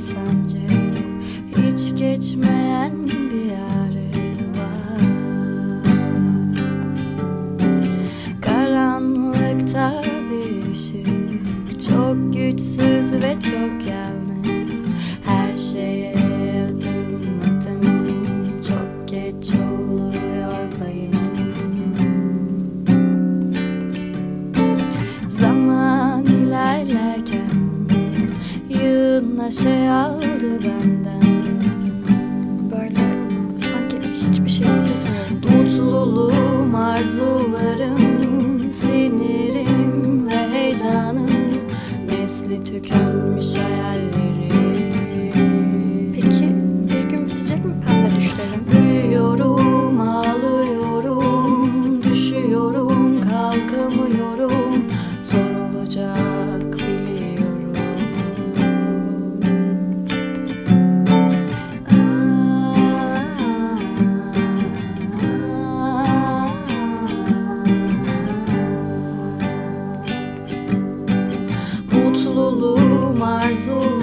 sence hiç geçmeyen bir ağrı var. Karanlıkta bir ışık Çok güçsüz ve çok yalnız Yığınla şey aldı benden. Böyle sanki hiçbir şey hissetmiyorum. Mutluluğum, arzularım, sinirim ve heyecanım. Nesli tükenmiş hayallerim. Peki bir gün bitecek mi pembe düşlerim? Büyüyorum, ağlıyorum, düşüyorum, kalkamıyorum. Zor Mutluluğum,